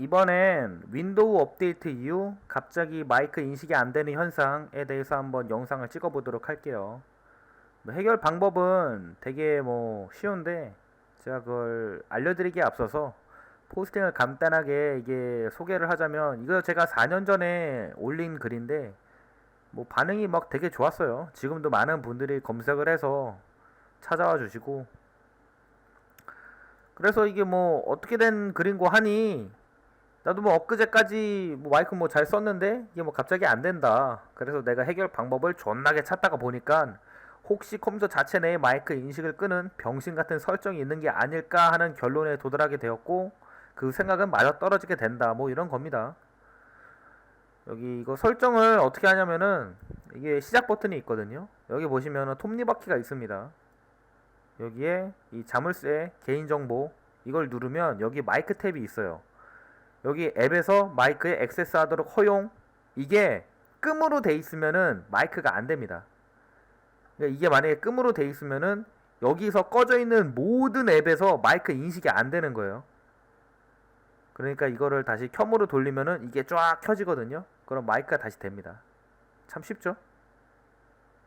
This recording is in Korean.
이번엔 윈도우 업데이트 이후 갑자기 마이크 인식이 안 되는 현상에 대해서 한번 영상을 찍어 보도록 할게요. 뭐 해결 방법은 되게 뭐 쉬운데 제가 그걸 알려드리기에 앞서서 포스팅을 간단하게 이게 소개를 하자면 이거 제가 4년 전에 올린 글인데 뭐 반응이 막 되게 좋았어요. 지금도 많은 분들이 검색을 해서 찾아와 주시고 그래서 이게 뭐 어떻게 된 글인고 하니 나도 뭐 엊그제까지 뭐 마이크 뭐 잘 썼는데 이게 뭐 갑자기 안 된다. 그래서 내가 해결 방법을 존나게 찾다가 보니까 혹시 컴퓨터 자체 내에 마이크 인식을 끄는 병신 같은 설정이 있는 게 아닐까 하는 결론에 도달하게 되었고 그 생각은 맞아 떨어지게 된다. 뭐 이런 겁니다. 여기 이거 설정을 어떻게 하냐면은 이게 시작 버튼이 있거든요. 여기 보시면은 톱니바퀴가 있습니다. 여기에 이 자물쇠 개인정보 이걸 누르면 여기 마이크 탭이 있어요. 여기 앱에서 마이크에 액세스 하도록 허용 이게 끔으로 돼 있으면은 마이크가 안 됩니다. 그러니까 이게 만약에 끔으로 돼 있으면은 여기서 꺼져 있는 모든 앱에서 마이크 인식이 안 되는 거예요. 그러니까 이거를 다시 켬으로 돌리면은 이게 쫙 켜지거든요. 그럼 마이크가 다시 됩니다. 참 쉽죠?